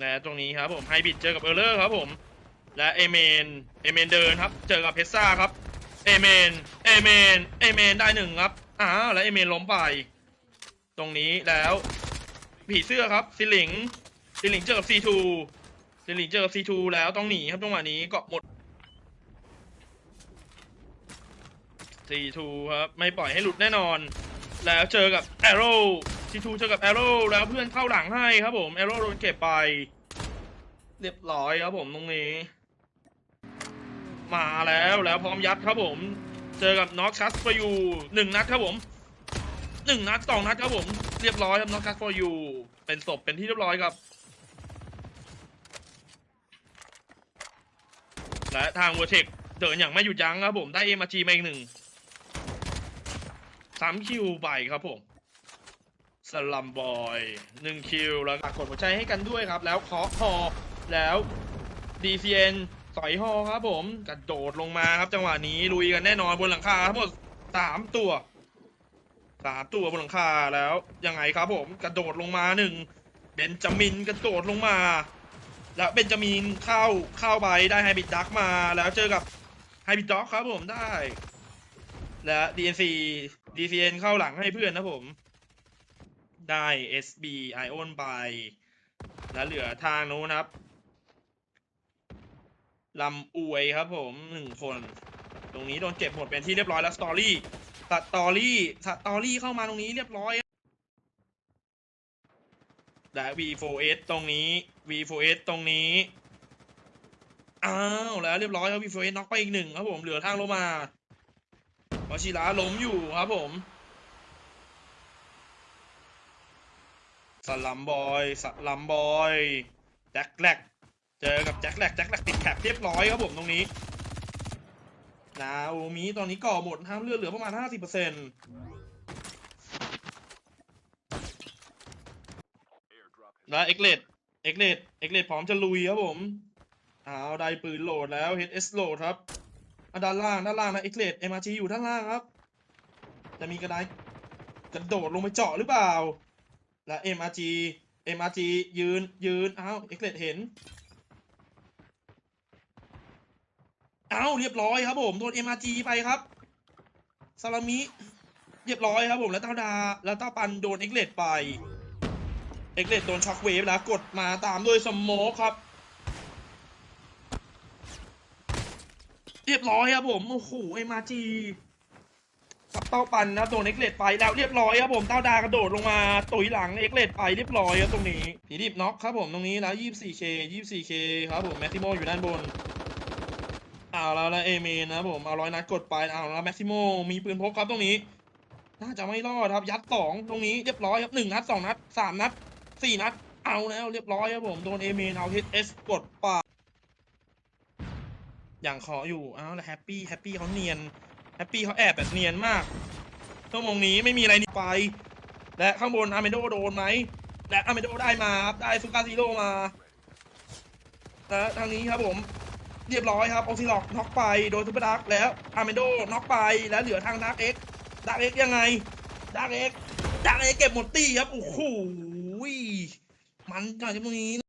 และตรงนี้ครับผมไฮบิดเจอกับเออร์เลอร์ครับผม และเอเมนเอเมนเดินครับ เจอกับเพชซ่าครับเอเมนเอเมนเอเมนได้หนึ่งครับอ้าวแล้วเอเมนล้มไป ตรงนี้แล้วผีเสื้อครับซิลิงซิลิงเจอกับซีทูซิลิงเจอกับซีทูแล้วต้องหนีครับจังหวะนี้เกาะหมดซีทูครับไม่ปล่อยให้หลุดแน่นอน แล้วเจอกับแอโร่ ซีทูเจอกับแอโร่แล้วเพื่อนเข้าหลังให้ครับผมแอโร่โดนเก็บไป เรียบร้อยครับผมตรงนี้ มาแล้วแล้วพร้อมยัดครับผม เจอกับน็อกคัสฟอร์ยูหนึ่งนัดครับผมหนึ่งนัดสองนัดครับผมเรียบร้อยครับน็อกคัสฟอร์ยูเป็นศพเป็นที่เรียบร้อยครับและทางเวอร์เทคเดินอย่างไม่หยุดยั้งครับผมได้เอ็มอาจีมาอีกหนึ่งสามคิวไปครับผม สลัมบอยหนึ่งคิวแล้วกดหัวใจให้กันด้วยครับ แล้วเคาะคอแล้ว DCN สอยฮอครับผมกระโดดลงมาครับจังหวะนี้ลุยกันแน่นอนบนหลังคาทั้งหมดสามตัวสามตัวบนหลังคาแล้วยังไงครับผมกระโดดลงมาหนึ่งเบนจามินกระโดดลงมา แล้วเบนจามินเข้าเข้าไปได้ไฮบิดดักมา แล้วเจอกับไฮบิดด็อกครับผมได้ และ DNC DCN เข้าหลังให้เพื่อนนะผม ได้ SB Ion ไป แล้วเหลือทางนู้นครับลำอวยครับผมหนึ่งคน ตรงนี้โดนเก็บหมดเป็นที่เรียบร้อยแล้วสตอรี่สตอรี่สตอรี่เข้ามาตรงนี้เรียบร้อยและ V4S ตรงนี้ V4S ตรงนี้ อ้าวแล้วเรียบร้อยครับ V4S น็อกไปอีกหนึ่งครับผมเหลือทางลงมาวชิระล้มอยู่ครับผม สลัมบอยสลัมบอยแจ็คแลกเจอกับแจ็คแลกแจ็คแลกติดแคปเรียบร้อยครับผมตรงนี้นาโอมิตอนนี้ก่อหมดห้ามเลือดเหลือประมาณ 50%แล้วเอ็กเลดเอ็กเลดเอ็กเลดพร้อมจะลุยครับผมเอาได้ปืนโหลดแล้ว HS โหลดครับอะด้านล่างด้านล่างนะเอ็กเลด MRG อยู่ด้านล่างครับ จะมีกระไดกระโดดลงไปเจาะหรือเปล่า และ MRG MRG ยืนยืนอ้าวเอ็กเลดเห็นเอาเรียบร้อยครับผมโดน MRG ไปครับซาลามิเรียบร้อยครับผมแล้วเต้าดาแล้วเต้าปันโดนเอ็กเลดไปเอ็กเลดโดนช็อคเวฟแล้วกดมาตามด้วยสโมคครับ เรียบร้อยครับผมโอ้โห MRG เต้าปันนะโดนเอ็กเลดไปแล้วเรียบร้อยครับผมเต้าดากระโดดลงมาตุยหลังเอ็กเลดไปเรียบร้อยครับตรงนี้ผีดิบน็อกครับผมตรงนี้แล้ว 24K 24K ครับผมแมทติโมอยู่ด้านบนเอาแล้วนะเอเมนนะครับผมเอาร้อยนัดกดไปเอาแล้วแม็กซิโมมีปืนพกครับตรงนี้ น่าจะไม่รอดครับยัดสองตรงนี้เรียบร้อยครับหนึ่งนัดสองนัดสามนัดสี่นัด เอาแล้วเรียบร้อยครับผมโดนเอเมนเอาเฮดเอสกดปาอย่างขออยู่เอาแล้วแฮปปี้แฮปปี้เขาเนียน แฮปปี้เขาแอบแบบเนียนมากชั่วโมงนี้ไม่มีอะไรนีไป และข้างบนอาเมโดโดนไหม และอาเมโดได้มาครับ ได้ซูการซีโร่มา และทางนี้ครับผม เรียบร้อยครับออซิล็อกน็อกไปโดนซูเปอร์ดักแล้วอาร์เมโดน็อกไปแล้วเหลือทางดักเอ็กดักเอ็กยังไงดักเอ็กดักเอ็กเก็บหมดตี้ครับ โอ้โห มันจากตรงนี้